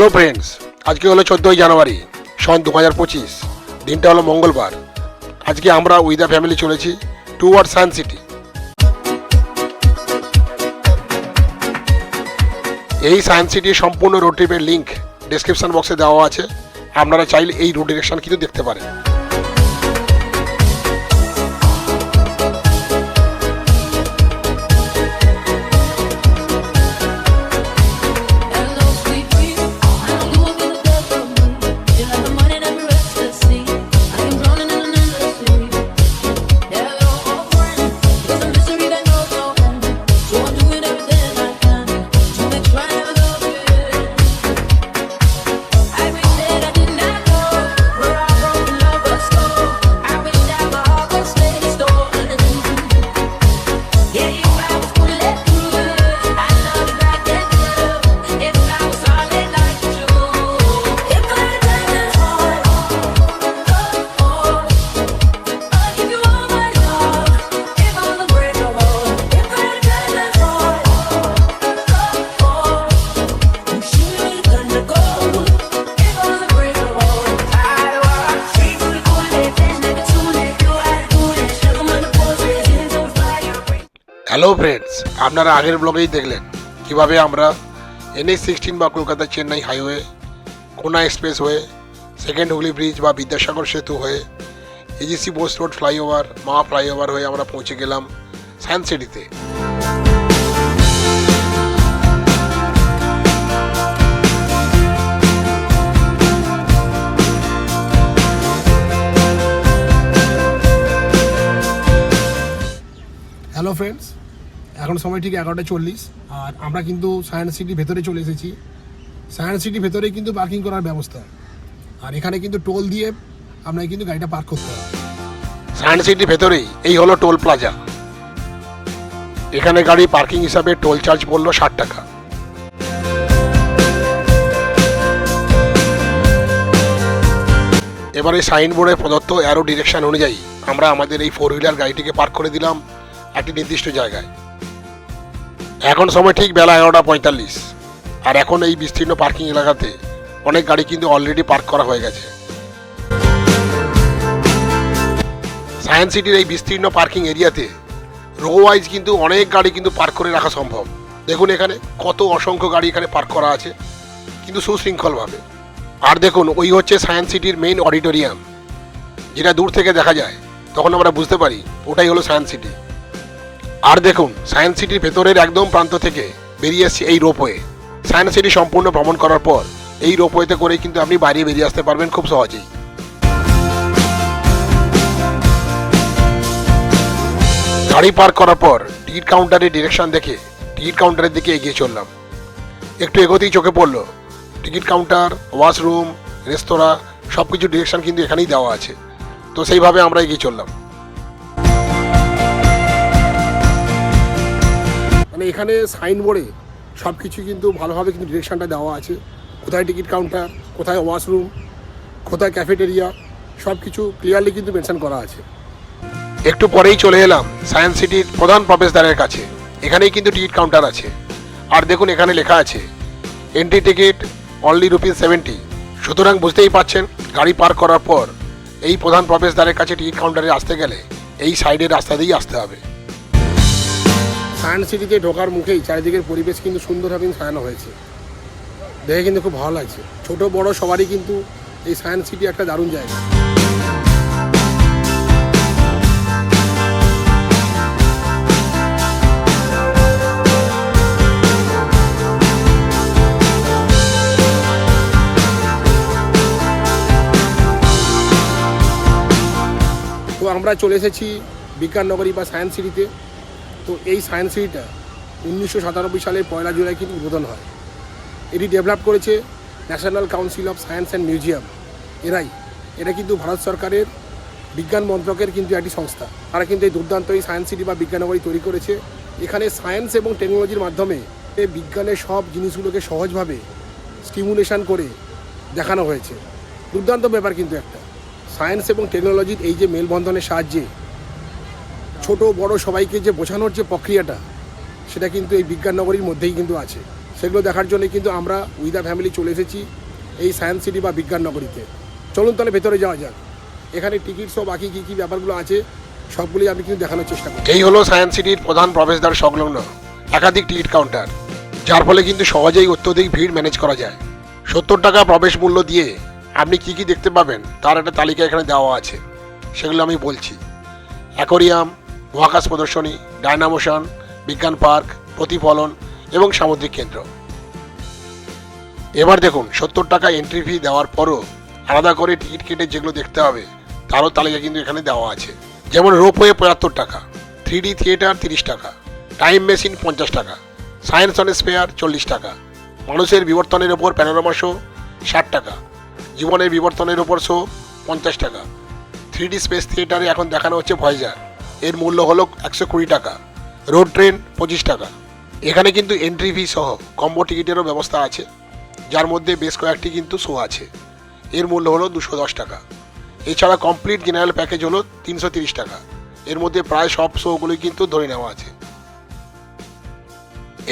Hello friends আজকে হলো চোদ্দোই জানুয়ারি, সন দু হাজার পঁচিশ। দিনটা হলো মঙ্গলবার। আজকে আমরা উইদা ফ্যামিলি চলেছি টুয়ার্ড সায়েন্স সিটি এই সায়েন্স সিটির সম্পূর্ণ রোড ট্রিপের লিঙ্ক ডিসক্রিপশন বক্সে দেওয়া আছে। আপনারা চাইলে এই রোড ডিরেকশন কিন্তু দেখতে পারেন। হ্যালো ফ্রেন্ডস আপনারা আগের ব্লগেই দেখলেন কীভাবে আমরা এনএস সিক্সটিন বা কলকাতা চেন্নাই হাইওয়ে কোনা এক্সপ্রেস হয়ে সেকেন্ড হুগলি ব্রিজ বা বিদ্যাসাগর সেতু হয়ে AJC Bose road flyover Maa flyover হয়ে আমরা পৌঁছে গেলাম সায়েন্স সিটিতে হ্যালো ফ্রেন্ডস এখন সময় ঠিক এগারোটা চল্লিশ। আর আমরা কিন্তু সায়েন্স সিটির ভেতরে চলে এসেছি। সায়েন্স সিটির ভেতরে কিন্তু পার্কিং করার ব্যবস্থা। আর এখানে কিন্তু টোল দিয়ে আপনাকে কিন্তু গাড়িটা পার্ক করতে হবে। সায়েন্স সিটির ভেতরেই, এই হলো টোল প্লাজা এখানে গাড়ি পার্কিং হিসাবে টোল চার্জ পড়ল ষাট টাকা। এবারে সাইনবোর্ডে প্রদত্ত অ্যারো ডিরেকশন অনুযায়ী আমরা আমাদের এই ফোর হুইলার গাড়িটিকে পার্ক করে দিলাম একটি নির্দিষ্ট জায়গায়। এখন সময় ঠিক বেলা এগারোটা পঁয়তাল্লিশ। আর এখন এই বিস্তীর্ণ পার্কিং এলাকাতে অনেক গাড়ি কিন্তু অলরেডি পার্ক করা হয়ে গেছে। সায়েন্স সিটির এই বিস্তীর্ণ পার্কিং এরিয়াতে রো ওয়াইজ কিন্তু অনেক গাড়ি কিন্তু পার্ক করে রাখা সম্ভব। দেখুন এখানে কত অসংখ্য গাড়ি এখানে পার্ক করা আছে, কিন্তু সুশৃঙ্খলভাবে। আর দেখুন, ওই হচ্ছে সায়েন্স সিটির মেইন অডিটোরিয়াম যেটা দূর থেকে দেখা যায়, তখন আমরা বুঝতে পারি, ওটাই হলো সায়েন্স সিটি আর দেখুন, সায়েন্স সিটির ভেতরের একদম প্রান্ত থেকে বেরিয়ে এসছে এই রোপওয়ে। সায়েন্স সিটি সম্পূর্ণ ভ্রমণ করার পর এই রোপওয়েতে করে কিন্তু আপনি বাইরে বেরিয়ে আসতে পারবেন খুব সহজেই। গাড়ি পার্ক করার পর টিকিট কাউন্টারের ডিরেকশন দেখে টিকিট কাউন্টারের দিকে এগিয়ে চললাম। একটু এগোতেই চোখে পড়ল, টিকিট কাউন্টার, ওয়াশরুম, রেস্তোরাঁ সব কিছু ডিরেকশন কিন্তু এখানেই দেওয়া আছে। তো সেইভাবে আমরা এগিয়ে চললাম। মানে এখানে সাইনবোর্ডে সব কিছু কিন্তু ভালোভাবে কিন্তু ডিরেকশনটা দেওয়া আছে। কোথায় টিকিট কাউন্টার, কোথায় ওয়াশরুম, কোথায় ক্যাফেটেরিয়া সব কিছু ক্লিয়ারলি কিন্তু মেনশন করা আছে। একটু পরেই চলে এলাম সায়েন্স সিটির প্রধান প্রবেশদ্বারের কাছে। এখানেই কিন্তু টিকিট কাউন্টার আছে। আর দেখুন এখানে লেখা আছে entry ticket only rupees seventy সুতরাং বুঝতেই পাচ্ছেন গাড়ি পার্ক করার পর এই প্রধান প্রবেশদ্বারের কাছে টিকিট কাউন্টারে আসতে গেলে এই সাইডের রাস্তা দিয়েই আসতে হবে। সায়েন্স সিটিতে ঢোকার মুখেই চারিদিকের পরিবেশ কিন্তু সুন্দরভাবে সাজানো হয়েছে। দেখে কিন্তু খুব ভালো লাগছে। ছোট, বড় সবারই কিন্তু এই সায়েন্স সিটি একটা দারুণ জায়গা। তো আমরা চলে এসেছি বিজ্ঞাননগরী বা সায়েন্স সিটিতে। তো এই সায়েন্স সিটিটা উনিশশো সাতানব্বই সালের পয়লা জুলাই কিন্তু উদ্বোধন হয়। এটি ডেভেলপ করেছে national council of science and museum এরাই এটা কিন্তু ভারত সরকারের বিজ্ঞান মন্ত্রকের কিন্তু একটি সংস্থা। তারা কিন্তু এই দুর্দান্ত এই সায়েন্স সিটি বা বিজ্ঞাননগরী তৈরি করেছে। এখানে সায়েন্স এবং টেকনোলজির মাধ্যমে এই বিজ্ঞানের সব জিনিসগুলোকে সহজভাবে স্টিমুলেশন করে দেখানো হয়েছে। দুর্দান্ত ব্যাপার কিন্তু একটা। সায়েন্স এবং টেকনোলজির এই যে মেলবন্ধনের সাহায্যে ছোট, বড় সবাইকে যে বোঝানোর যে প্রক্রিয়াটা, সেটা কিন্তু এই বিজ্ঞান নগরীর মধ্যেই কিন্তু আছে। সেগুলো দেখার জন্য কিন্তু আমরা উইদা ফ্যামিলি চলে এসেছি এই সায়েন্স সিটি বা বিজ্ঞান নগরীতে। চলুন তাহলে ভেতরে যাওয়া যাক। এখানে টিকিট সহ বাকি কী কী ব্যাপারগুলো আছে, সবগুলি আমি কিন্তু দেখানোর চেষ্টা করি এই হলো সায়েন্স সিটির প্রধান প্রবেশদ্বার সংলগ্ন, একাধিক টিকিট কাউন্টার, যার ফলে কিন্তু সহজেই অত্যধিক ভিড় ম্যানেজ করা যায়। সত্তর টাকা প্রবেশ মূল্য দিয়ে আপনি কি কি দেখতে পাবেন, তার একটা তালিকা এখানে দেওয়া আছে, সেগুলো আমি বলছি। অ্যাকোরিয়াম মহাকাশ প্রদর্শনী, ডায়নামোশন, বিজ্ঞান পার্ক, প্রতিফলন এবং সামুদ্রিক কেন্দ্র। এবার দেখুন, সত্তর টাকা এন্ট্রি ফি দেওয়ার পরও আলাদা করে টিকিট কেটে যেগুলো দেখতে হবে, তারও তালিকা কিন্তু এখানে দেওয়া আছে। যেমন রোপওয়ে পঁয়াত্তর টাকা থ্রি ডি থিয়েটার তিরিশ টাকা টাইম মেশিন পঞ্চাশ টাকা সায়েন্স অন স্পেয়ার চল্লিশ টাকা, মানুষের বিবর্তনের ওপর প্যানোরামা শো ষাট টাকা, জীবনের বিবর্তনের ওপর শো পঞ্চাশ টাকা। থ্রি ডি স্পেস থিয়েটারে এখন দেখানো হচ্ছে ভয়েজার এর মূল্য হলো একশো কুড়ি টাকা। রোড ট্রেন পঁচিশ টাকা। এখানে কিন্তু এন্ট্রি ফি সহ কম্বো টিকিটেরও ব্যবস্থা আছে, যার মধ্যে বেশ কয়েকটি কিন্তু শো আছে। এর মূল্য হলো দুশো দশ টাকা। এছাড়া কমপ্লিট জেনারেল প্যাকেজ হলো তিনশো তিরিশ টাকা। এর মধ্যে প্রায় সব শোগুলোই কিন্তু ধরে নেওয়া আছে।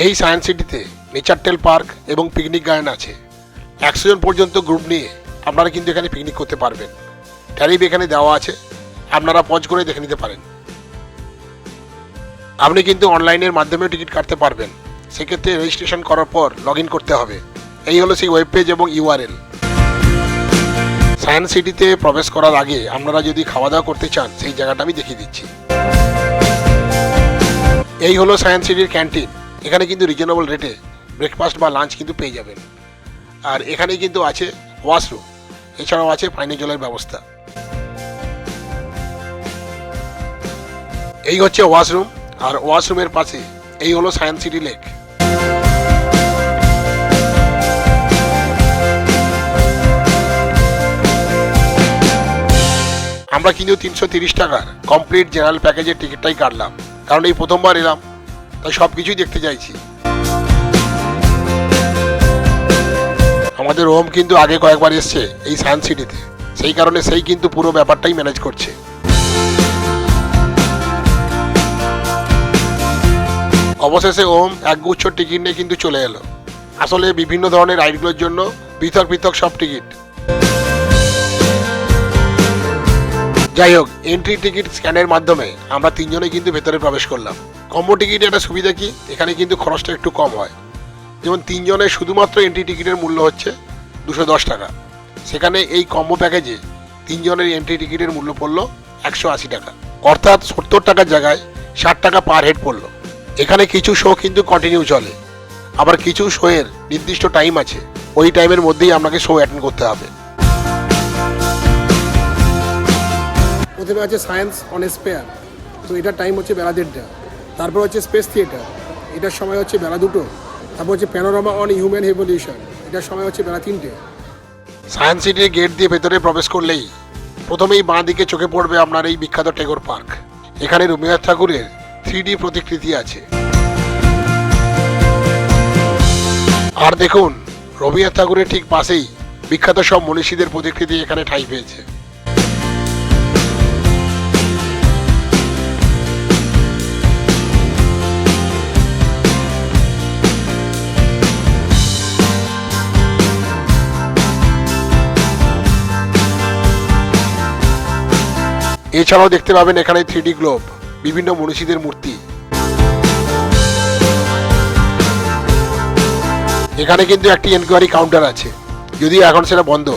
এই সায়েন্স সিটিতে নেচার টেল পার্ক এবং পিকনিক গার্ডেন আছে। একশো জন পর্যন্ত গ্রুপ নিয়ে আপনারা কিন্তু এখানে পিকনিক করতে পারবেন। ট্যারিফ এখানে দেওয়া আছে। আপনারা পজ করে দেখে নিতে পারেন। আপনি কিন্তু অনলাইনের মাধ্যমেও টিকিট কাটতে পারবেন। সেক্ষেত্রে রেজিস্ট্রেশন করার পর লগ করতে হবে। এই হলো সেই ওয়েব পেজ এবং ইউআরএল সায়েন্স সিটিতে প্রবেশ করার আগে আপনারা যদি খাওয়া দাওয়া করতে চান, সেই জায়গাটা আমি দেখিয়ে দিচ্ছি। এই হলো সায়েন্স সিটির ক্যান্টিন এখানে কিন্তু রিজনেবল রেটে ব্রেকফাস্ট বা লাঞ্চ কিন্তু পেয়ে যাবেন। আর এখানে কিন্তু আছে ওয়াশরুম এছাড়াও আছে পানীয় জলের ব্যবস্থা। এই হচ্ছে ওয়াশরুম আর ওয়াশরুমের পাশে, এই হলো সায়েন্স সিটি লেক। আমরা কিন্তু তিনশো তিরিশ টাকার কমপ্লিট জেনারেল প্যাকেজের টিকিটটাই কাটলাম। কারণ এই প্রথমবার এলাম, তাই সব কিছুই দেখতে চাইছি। আমাদের ওম কিন্তু আগে কয়েকবার এসছে এই সায়েন্স সিটিতে। সেই কারণে সেই কিন্তু পুরো ব্যাপারটাই ম্যানেজ করছে। অবশেষে ওম একগুচ্ছ টিকিট নিয়ে কিন্তু চলে এলো। আসলে বিভিন্ন ধরনের রাইডগুলোর জন্য পৃথক পৃথক সব টিকিট। যাই হোক এন্ট্রি টিকিট স্ক্যানের মাধ্যমে আমরা তিনজনে কিন্তু ভেতরে প্রবেশ করলাম। কম্বো টিকিট একটা সুবিধা কি? এখানে কিন্তু খরচটা একটু কম হয়। যেমন তিনজনের শুধুমাত্র এন্ট্রি টিকিটের মূল্য হচ্ছে দুশো দশ টাকা। সেখানে এই কম্বো প্যাকেজে তিনজনের এন্ট্রি টিকিটের মূল্য পড়ল একশো আশি টাকা। অর্থাৎ সত্তর টাকার জায়গায় ষাট টাকা পার হেড পড়ল। এখানে কিছু শো কিন্তু কন্টিনিউ চলে। আবার কিছু শোয়ের নির্দিষ্ট টাইম আছে। ওই টাইমের মধ্যেই আপনাকে শো অ্যাটেন্ড করতে হবে। প্রথমে আছে সায়েন্স অন স্পেয়ার তো এটার টাইম হচ্ছে বেলা দেড়টা। তারপর হচ্ছে স্পেস থিয়েটার এটার সময় হচ্ছে বেলা দুটো। তারপর হচ্ছে প্যানোরামা অন হিউম্যান রেভলিউশন এটার সময় হচ্ছে বেলা তিনটে। সায়েন্স সিটির গেট দিয়ে ভেতরে প্রবেশ করলেই প্রথমেই বাঁ দিকে চোখে পড়বে আপনার এই বিখ্যাত টেগোর পার্ক। এখানে রবীন্দ্রনাথ ঠাকুরের থ্রি প্রতিকৃতি আছে। আর দেখুন রবীন্দ্রনাথ ঠাকুরের ঠিক পাশেই বিখ্যাত সব মনীষীদের প্রতিকৃতি এখানে ঠাঁই পেয়েছে। এছাড়াও দেখতে পাবেন এখানে থ্রি গ্লোব। বিভিন্ন মনীষীদের মূর্তি। এখানে কিন্তু একটি এনকোয়ারি কাউন্টার আছে। যদিও এখন সেটা বন্ধ।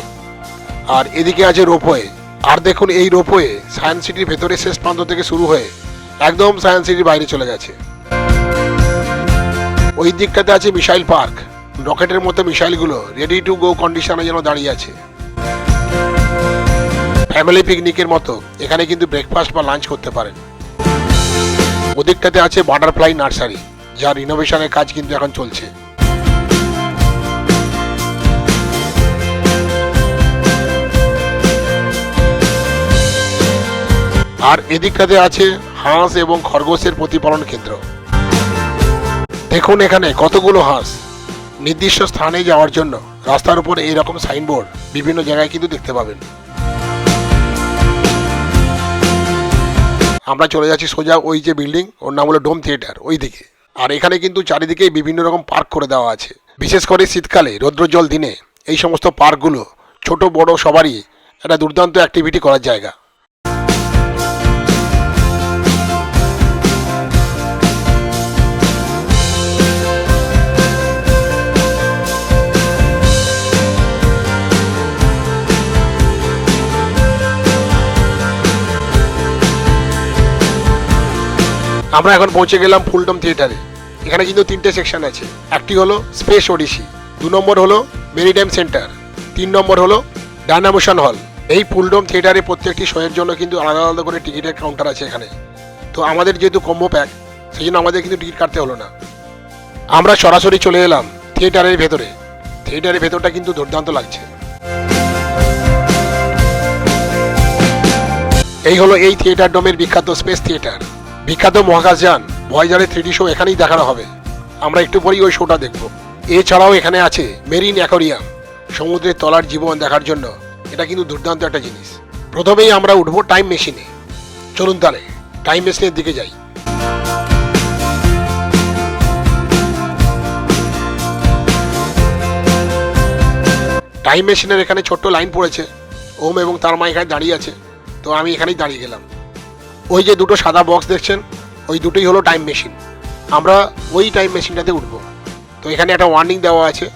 আর এদিকে আছে রোপওয়ে। আর দেখুন, এই রোপওয়ে সায়েন্স সিটির ভেতরে শেষ প্রান্ত থেকে শুরু হয়ে একদম সায়েন্স সিটির বাইরে চলে গেছে। ওই দিকটাতে আছে মিসাইল পার্ক। রকেটের মতো মিসাইলগুলো রেডি টু গো কন্ডিশনে যেন দাঁড়িয়ে আছে। ফ্যামিলি পিকনিকের মতো। এখানে কিন্তু ব্রেকফাস্ট বা লাঞ্চ করতে পারেন। ওদিকটাতে আছে বাটারফ্লাই নার্সারি যার ইনোভেশনের কাজ কিন্তু এখন চলছে। আর এদিকটাতে আছে হাঁস এবং খরগোশের প্রতিপালন কেন্দ্র। দেখুন এখানে কতগুলো হাঁস। নির্দিষ্ট স্থানে যাওয়ার জন্য রাস্তার উপর এইরকম সাইনবোর্ড বিভিন্ন জায়গায় কিন্তু দেখতে পাবেন। আমরা চলে যাচ্ছি সোজা ওই যে বিল্ডিং, ওর নাম হলো ডোম থিয়েটার, ওই দিকে। আর এখানে কিন্তু চারিদিকে বিভিন্ন রকম পার্ক করে দেওয়া আছে। বিশেষ করে শীতকালে রৌদ্রজল দিনে, এই সমস্ত পার্কগুলো ছোট, বড়, সবারই একটা দুর্দান্ত অ্যাক্টিভিটি করার জায়গা। আমরা এখন পৌঁছে গেলাম ফুলটম থিয়েটারে। এখানে কিন্তু তিনটে সেকশন আছে। একটি হলো স্পেস ওডিসি, দু নম্বর হলো মেরিটাইম সেন্টার, তিন নম্বর হলো ডায়নামোশন হল। এই ফুলডম থিয়েটারে প্রত্যেকটি শোয়ের জন্য কিন্তু আলাদা আলাদা করে টিকিটের কাউন্টার আছে এখানে। তো আমাদের যেহেতু কম্বো প্যাক, সেই জন্য আমাদের কিন্তু টিকিট কাটতে হলো না। আমরা সরাসরি চলে এলাম থিয়েটারের ভেতরে। থিয়েটারের ভেতরটা কিন্তু দুর্দান্ত লাগছে। এই হলো এই থিয়েটার ডোমের বিখ্যাত স্পেস থিয়েটার। বিখ্যাত মহাকাশযান ভয়েজারের থ্রিডি শো এখানেই দেখানো হবে। আমরা একটু পরেই ওই শোটা দেখব। এছাড়াও এখানে আছে মেরিন অ্যাকোরিয়াম, সমুদ্রের তলার জীবন দেখার জন্য। এটা কিন্তু দুর্দান্ত একটা জিনিস। প্রথমেই আমরা উঠবো টাইম মেশিনে। চলুন তাহলে, টাইম মেশিনের দিকে যাই। টাইম মেশিনের এখানে ছোট্ট লাইন পড়েছে। ওম এবং তার মা এখানে দাঁড়িয়ে আছে। তো আমি এখানেই দাঁড়িয়ে গেলাম। ওই যে দুটো সাদা বক্স দেখছেন, ওই দুটোই হলো টাইম মেশিন আমরা ওই টাইম মেশিনটাতে উঠবো। তো এখানে একটা ওয়ার্নিং দেওয়া আছে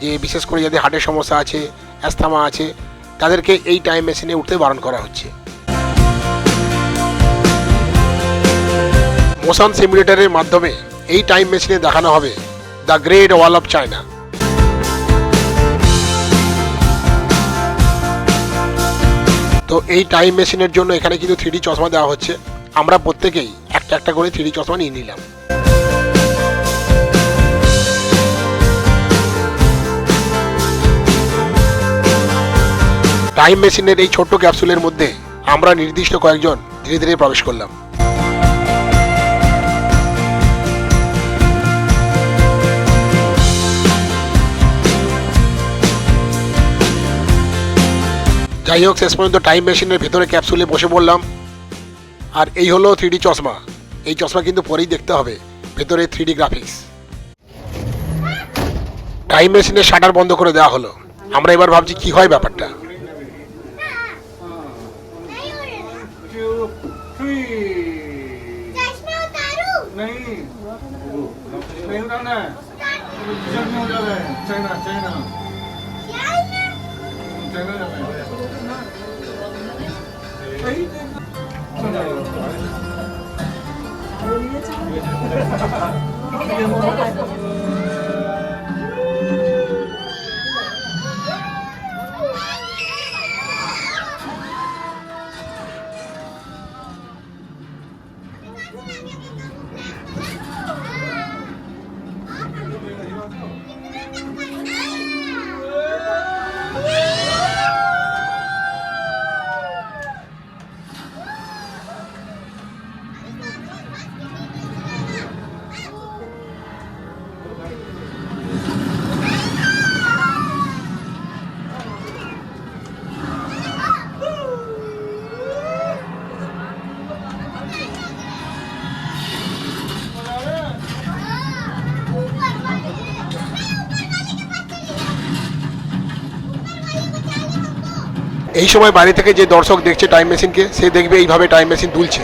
যে বিশেষ করে যাদের হার্টের সমস্যা আছে অ্যাস্থামা আছে, তাদেরকে এই টাইম মেশিনে উঠতে বারণ করা হচ্ছে। মোশন সিমুলেটরের মাধ্যমে এই টাইম মেশিনে দেখানো হবে the great wall of China তো এই টাইম মেশিনের জন্য এখানে কিন্তু থ্রিডি চশমা দেওয়া হচ্ছে। আমরা প্রত্যেকেই একটা একটা করে থ্রিডি চশমা নিয়ে নিলাম। টাইম মেশিনের এই ছোট্ট ক্যাপসুলের মধ্যে আমরা নির্দিষ্ট কয়েকজন ধীরে ধীরে প্রবেশ করলাম। যাই হোক শেষ পর্যন্ত টাইম মেশিনের ভেতরে ক্যাপসুলে বসে পড়লাম আর এই হলো থ্রিডি চশমা এই চশমা কিন্তু পরেই দেখতে হবে ভেতরে থ্রিডি গ্রাফিক্স টাইম মেশিনের শাটার বন্ধ করে দেওয়া হলো আমরা এবার ভাবছি কি হয় ব্যাপারটা two, three. नहीं नहीं उठाना है जब में हो जावे चाइना चाइना चाइना よろしくお願いします。এই সময় বাইরে থেকে যে দর্শক দেখছে টাইম মেশিনকে সে দেখবে এইভাবে টাইম মেশিন দুলছে।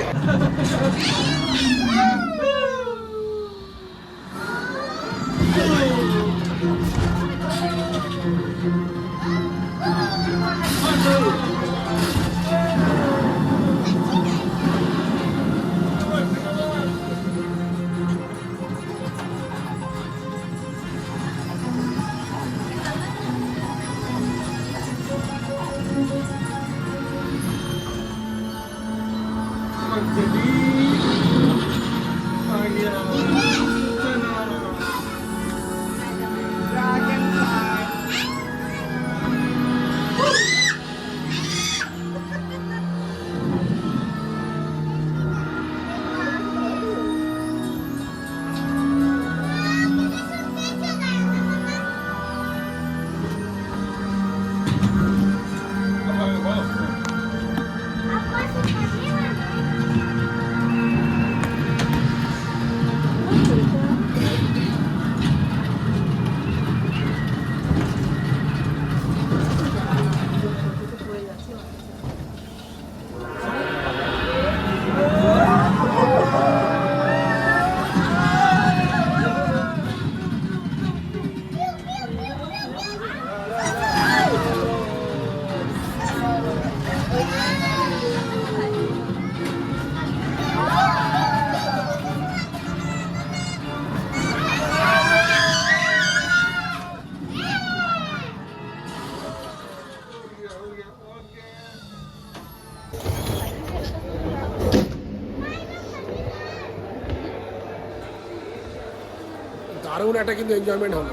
দারুণ একটা কিন্তু এনজয়মেন্ট হলো।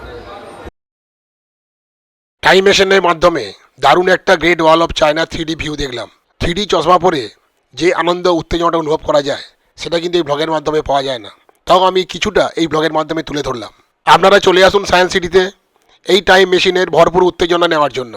টাইম মেশিনের মাধ্যমে দারুণ একটা great wall of China three view দেখলাম। থ্রি চশমা পরে যে আনন্দ, উত্তেজনাটা অনুভব করা যায়, সেটা কিন্তু এই ব্লগের মাধ্যমে পাওয়া যায় না। তাও আমি কিছুটা এই ব্লগের মাধ্যমে তুলে ধরলাম। আপনারা চলে আসুন সায়েন্স সিটিতে এই টাইম মেশিনের ভরপুর উত্তেজনা নেওয়ার জন্য।